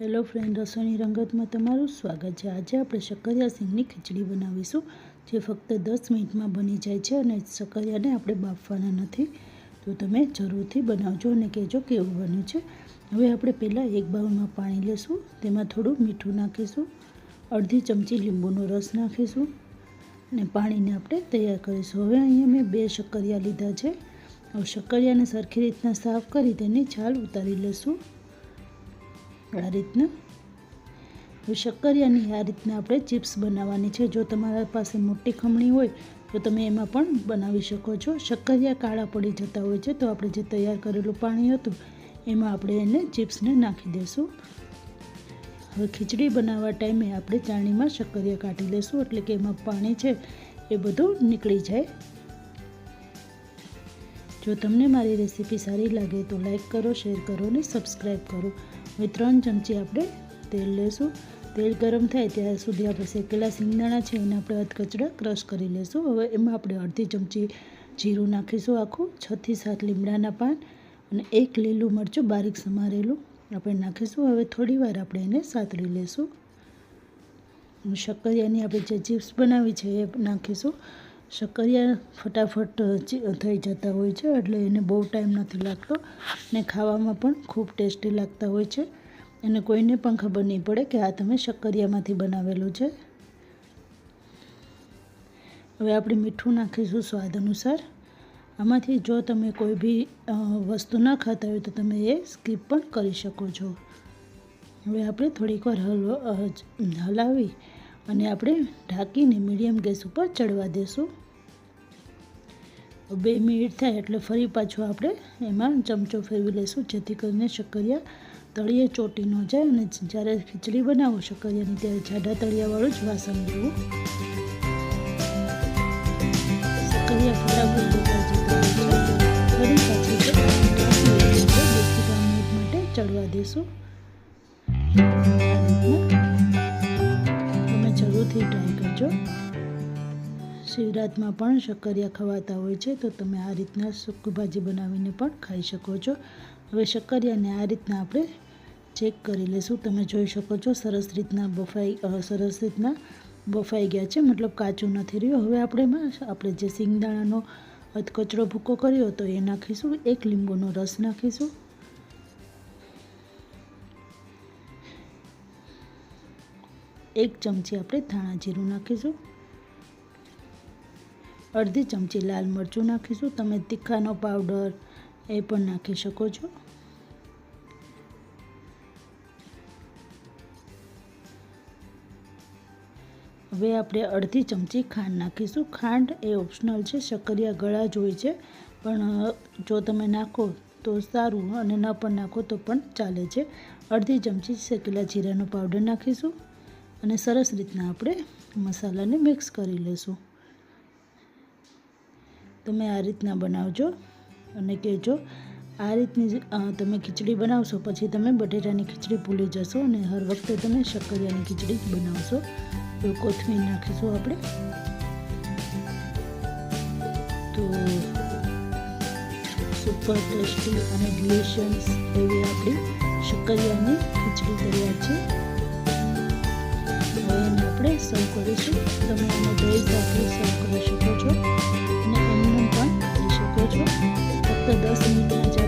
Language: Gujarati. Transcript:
હેલો ફ્રેન્ડ રસોઈની રંગતમાં તમારું સ્વાગત છે. આજે આપણે શક્કરિયા સિંગની ખીચડી બનાવીશું, જે ફક્ત દસ મિનિટમાં બની જાય છે અને શક્કરિયાને આપણે બાફવાના નથી. તો તમે જરૂરથી બનાવજો અને કહેજો કેવું બન્યું છે. હવે આપણે પહેલાં એક બાઉલમાં પાણી લેશું, તેમાં થોડું મીઠું નાખીશું, અડધી ચમચી લીંબુનો રસ નાખીશું અને પાણીને આપણે તૈયાર કરીશું. હવે અહીંયા મેં બે શક્કરિયા લીધા છે. હવે શક્કરિયાને સરખી રીતના સાફ કરી તેની છાલ ઉતારી લેશું. આ રીતના. હવે શક્કરિયાની આ રીતના આપણે ચિપ્સ બનાવવાની છે. જો તમારા પાસે મોટી ખમણી હોય, તો તમે એમાં પણ બનાવી શકો છો. શક્કરિયા કાળા પડી જતા હોય છે, તો આપણે જે તૈયાર કરેલું પાણી હતું, એમાં આપણે એને ચિપ્સને નાખી દઈશું હવે ખીચડી બનાવવા ટાઈમે આપણે ચાણીમાં શક્કરિયા કાઢી લઈશું એટલે કે એમાં પાણી છે, એ બધું નીકળી જાય. જો તમને મારી રેસીપી સારી લાગે તો લાઈક કરો, શેર કરો અને સબસ્ક્રાઈબ કરો. હવે ત્રણ ચમચી આપણે તેલ લઈશું તેલ ગરમ થાય ત્યાં સુધી આપણે શેકેલા સિંગદાણા છે એને આપણે અધકચરા ક્રશ કરી લઈશું હવે એમાં આપણે અડધી ચમચી જીરું નાખીશું આખું છથી સાત લીમડાના પાન અને એક લીલું મરચું બારીક સમારેલું આપણે નાખીશું. હવે થોડી વાર આપણે એને સાતળી લઈશું શક્કરિયાની આપણે જે ચિપ્સ બનાવી છે એ નાખીશું. શક્કરિયા ફટાફટ થઈ જતા હોય છે, એટલે એને બહુ ટાઈમ નથી લાગતો. ને ખાવામાં પણ ખૂબ ટેસ્ટી લાગતા હોય છે. અને કોઈને પણ ખબર નહીં પડે કે આ તમે શક્કરિયામાંથી બનાવેલું છે. હવે આપણે મીઠું નાખીશું સ્વાદ અનુસાર. આમાંથી જો તમે કોઈ બી વસ્તુ ન ખાતા હોય તો તમે એ સ્કીપ પણ કરી શકો છો. હવે આપણે થોડીક વાર હલાવી અને આપણે ઢાંકીને મીડિયમ ગેસ ઉપર ચડવા દેશું. બે મિનિટ થાય એટલે ફરી પાછું આપણે એમાં ચમચો ફેરવી લઈશું, જેથી કરીને શક્કરિયા તળિયે ચોટી ન જાય અને જ્યારે ખીચડી બનાવો શક્કરિયાની ત્યારે જાડા તળિયાવાળું જ વાસણ લેવું શક્કરિયા ફટાફટ જતા જતા ફરી પાછું મિનિટ માટે ચડવા દેશું. તમે જરૂરથી ટ્રાય કરજો. શિવરાતમાં પણ શક્કરિયા ખવાતા હોય છે, તો તમે આ રીતના સૂકી બનાવીને પણ ખાઈ શકો છો. હવે શક્કરિયાને આ રીતના આપણે ચેક કરી લઈશું. તમે જોઈ શકો છો, સરસ રીતના બફાઈ સરસ રીતના બફાઈ ગયા છે, મતલબ કાચું નથી રહ્યું. હવે આપણે એમાં આપણે જે સિંગદાણાનો અધકચરો ભૂકો કર્યો તો એ નાખીશું. એક લીંબુનો રસ નાખીશું. એક ચમચી આપણે ધાણા જીરું નાખીશું. અડધી ચમચી લાલ મરચું નાખીશું. તમે તીખાનો પાવડર એ પણ નાખી શકો છો. હવે આપણે અડધી ચમચી ખાંડ નાખીશું. ખાંડ એ ઓપ્શનલ છે, શક્કરિયા ગળા જ હોય છે. પણ જો તમે નાખો તો સારું અને ન પણ નાખો તો પણ ચાલે છે. અડધી ચમચી શેકેલા જીરાનો પાવડર નાખીશું અને સરસ રીતના આપણે મસાલાને મિક્સ કરી લઈશું. તમે આ રીતના બનાવજો અને કહેજો, આ રીતની તમે ખીચડી બનાવશો, પછી તમે બટેટાની ખીચડી ભૂલી જશો અને હર વખતે તમે શક્કરિયાની ખીચડી બનાવશો. તો કોથમીર નાખીશું આપણે. તો સુપર ટેસ્ટી અને ડિલિશિયસ એવી આપણી શક્કરિયાની ખીચડી તૈયાર છે. હવે એને આપણે સર્વ કરીશું. તમે એને દહીં સાથે સર્વ કરી શકો છો. અને એમનું પણ ખાઈ શકો છો ફક્ત દસ મિનિટમાં જ